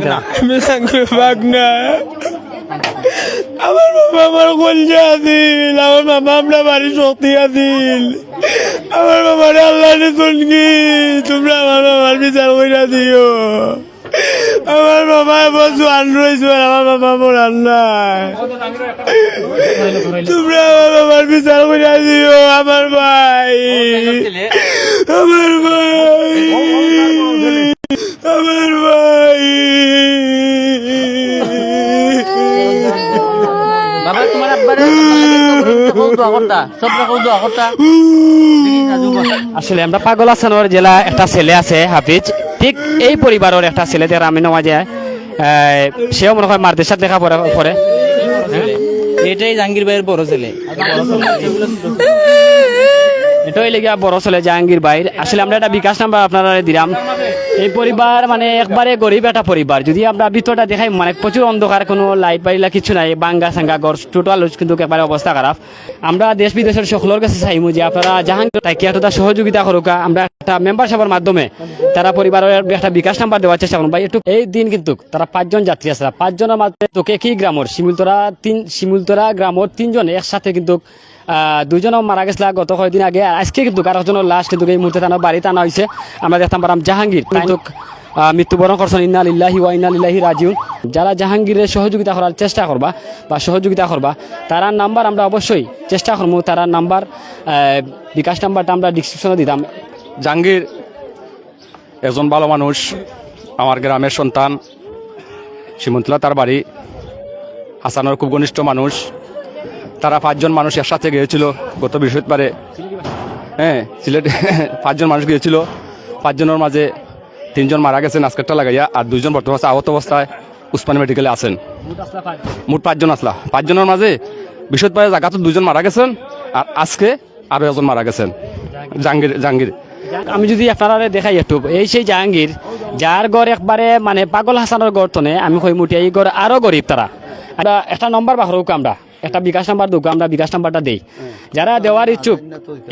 আমি সাংকুর বাঘ না আমার বাবা আমার কলজা আছিল আমার মামা আমরা বাড়ি শক্তি আছিল আমার বাবার আল্লাহ শুনকি তোমরা আমার বাবার বিচার কইরা দিও আমার বাবা এবার জোয়ান রয়েছে আমার বাবা মরান নাই তোমরা আমার বাবার বিচার কইরা দিও আমার ভাই আমার ভাই বাবা তোমার আব্বারে আসলে আমরা পাগল আসানোর জেলা একটা ছেলে আছে হাফিজ। ঠিক এই পরিবারের একটা ছেলে যারা আমি যায় সেও মনে হয় মারদের সাথে লেখাপড়া করে এটাই জাহাঙ্গীর ভাইয়ের বড় ছেলে। এটাই লেগে বড় জাহাঙ্গীর আসলে আমরা একটা বিকাশ নাম্বার আপনারা দিলাম। এই পরিবার মানে একবারে গরিব একটা পরিবার। যদি আমরা ভিতরটা দেখাই মানে প্রচুর অন্ধকার, কোনো লাইট বাড়িলা কিছু নাই, বাঙ্গা, সাঙ্গা গড় টোটাল কিন্তু অবস্থা খারাপ। আমরা দেশ বিদেশের সকলের কাছে চাইমু যে আপনারা জাহাঙ্গীর সহযোগিতা করুক, আমরা একটা মেম্বারশিপের মাধ্যমে তারা পরিবারের একটা বিকাশ নাম্বার দেওয়ার চেষ্টা করুন। ভাই, একটু এই দিন কিন্তু তারা পাঁচজন যাত্রী আছে। পাঁচজনের মাধ্যমে তোকে কি গ্রামর? শিমুলতরা তিন শিমুলতরা গ্রামর তিনজন একসাথে কিন্তু দুজনও মারা গেছিল গত কয়েকদিন আগে। আজকে কিন্তু আরেকজনের লাশ কিন্তু এই মুহূর্তে তার বাড়িতে আনা হয়েছে আমরা দেখতাম পারাম জাহাঙ্গীর মৃত্যুবরণ করছেন ইন্না লিল্লাহি ওয়া ইন্না লিল্লাহি রাজিউন যারা জাহাঙ্গীরের সহযোগিতা করার চেষ্টা করবা বা সহযোগিতা করবা তারা নাম্বার আমরা অবশ্যই চেষ্টা করব তারা নাম্বার বিকাশ নাম্বারটা আমরা ডিসক্রিপশনে দিতাম জাহাঙ্গীর একজন ভালো মানুষ আমার গ্রামের সন্তান সীমন্তলা তার বাড়ি হাসানোর খুব ঘনিষ্ঠ মানুষ। তারা পাঁচজন মানুষ একসাথে গিয়েছিল, গত বৃহস্পতিবারে। হ্যাঁ সিলেটে, পাঁচজন মানুষ গিয়েছিল। পাঁচজনের মাঝে তিনজন মারা গেছেন আজকেরটা লাগাইয়া, আর দুইজন বর্তমানে আহত অবস্থায় উসমানী মেডিকেলে আছেন। মোট পাঁচজন আসলা। পাঁচজনের মাঝে বৃহস্পতিবারে জায়গাতে দুজন মারা গেছেন, আর আজকে আরও একজন মারা গেছেন। জাহাঙ্গীর জাহাঙ্গীর। আমি যদি আপনারা দেখাই একটু, এই সেই জাহাঙ্গীর, যার ঘর একবারে মানে পাগল হাসানোর ঘর তনে আমি কই মুটি এই ঘর আরও গরিব তারা। একটা নম্বর বাহরুক আমরা। একটা বিকাশ নাম্বার দুঃখ আমরা বিকাশ নাম্বারটা দেই। যারা দেওয়ার ইচ্ছুক,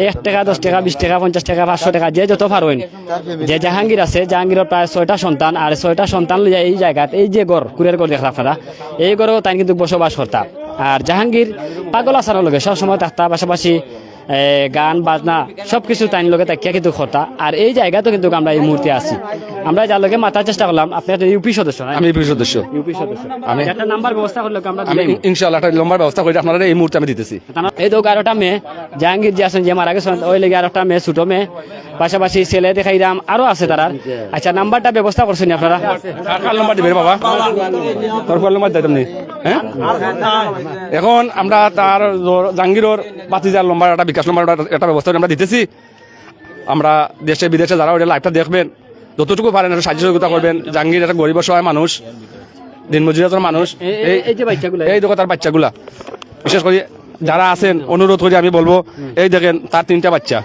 এক টাকা, দশ টাকা, বিশ টাকা, পঞ্চাশ টাকা, পাঁচশো টাকা, যে যত পারবেন। যে জাহাঙ্গীর আছে, জাহাঙ্গীরের প্রায় ছয়টা সন্তান, আর ছয়টা সন্তান লইয়া এই জায়গাত, এই যে গড় কুরের গড় দেখা আপনারা, এই গড়েও তাই কিন্তু বসবাস করতাম আর জাহাঙ্গীর পাগল আসানোর লগে, সবসময় থাকতা পাশাপাশি গান বাজনা সব কিছু তাই লগে তাকিয়া কিন্তু খতা আর এই জায়গাতে কিন্তু আমরা এই মুহূর্তে আছি। আমরা যার লগে মাথার চেষ্টা করলাম আপনি একটা ইউপি সদস্য না আমি ইউপি সদস্য। ইউপি সদস্য। আমি- একটা নাম্বার ব্যবস্থা করলে আমরা আমি দিলাম। ইনশাল্লাহ একটা লম্বার ব্যবস্থা করে আপনারা এই মুহূর্তে আমি দিতেছি। এই তো আরোটা মেয়ে জাহাঙ্গীর যে আছেন যে মারা গেছেন ওই লেগে আরোটা মেয়ে ছোট মেয়ে। পাশাপাশি ছেলে দেখাইলাম আরও আছে তারা। আচ্ছা নাম্বারটা ব্যবস্থা করছেন আপনারা? কার কার দিবেন বাবা? তোর নম্বর নি হ্যাঁ? এখন আমরা তার জাহাঙ্গীরর বাতিজার নম্বর একটা বিকাশ নম্বর একটা- ব্যবস্থা আমরা দিতেছি। আমরা দেশে বিদেশে যারা ওটা লাইভটা দেখবেন যতটুকু পারেন একটু সাহায্য সহযোগিতা করবেন। জাহাঙ্গীর একটা গরিব সহায় মানুষ দিনমজুরিয়ার মানুষ। এই- এই এই যে বাচ্চাগুলো। এই দেখো তার বাচ্চাগুলা। বিশেষ করে যারা আছেন অনুরোধ করি আমি বলব এই দেখেন তার তিনটা বাচ্চা।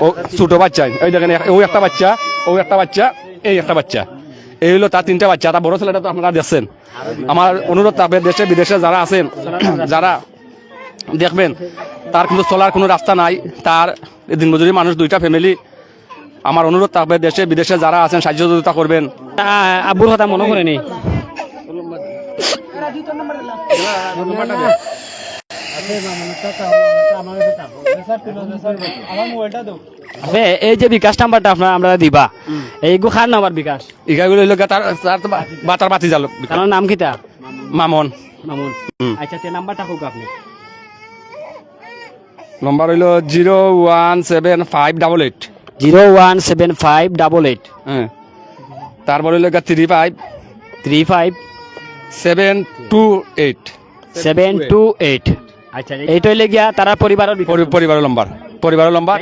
ও ছোট বাচ্চা এই দেখেন ও একটা বাচ্চা ও একটা বাচ্চা এই একটা বাচ্চা। এই হলো তার তিনটা বাচ্চা তার বড় ছেলেটা তো আপনারা দেখছেন। আমার অনুরোধ থাকবে দেশে বিদেশে যারা আছেন যারা দেখবেন তার কিন্তু চলার কোনো রাস্তা নাই। তার দিনমজুরি মানুষ দুইটা ফ্যামিলি আমার অনুরোধ থাকবে দেশে বিদেশে যারা আছেন সাহায্য সহযোগিতা করবেন। আব্বুর কথা মনে করে নি আবে, এই যে বিকাশ নাম্বারটা আপনারা আমরা দিবা। এই গুখার নাম্বার বিকাশ। ইগাগুলো হইল তার তার তো বা- বা তার বাতি জালো তার নাম কিতা? মামন। মামুন। আচ্ছা তে নাম্বারটা হোক আপনি। নম্বর হইল zero one seven five double eight. Zero one seven five double eight. হ্যাঁ। তারপর হইল গিয়া three five. Three five. Seven two eight. Seven two eight. আচ্ছা এইটা হইলে গিয়া তারা পরিবারের পরিবারের নম্বর। পরিবারের নম্বর।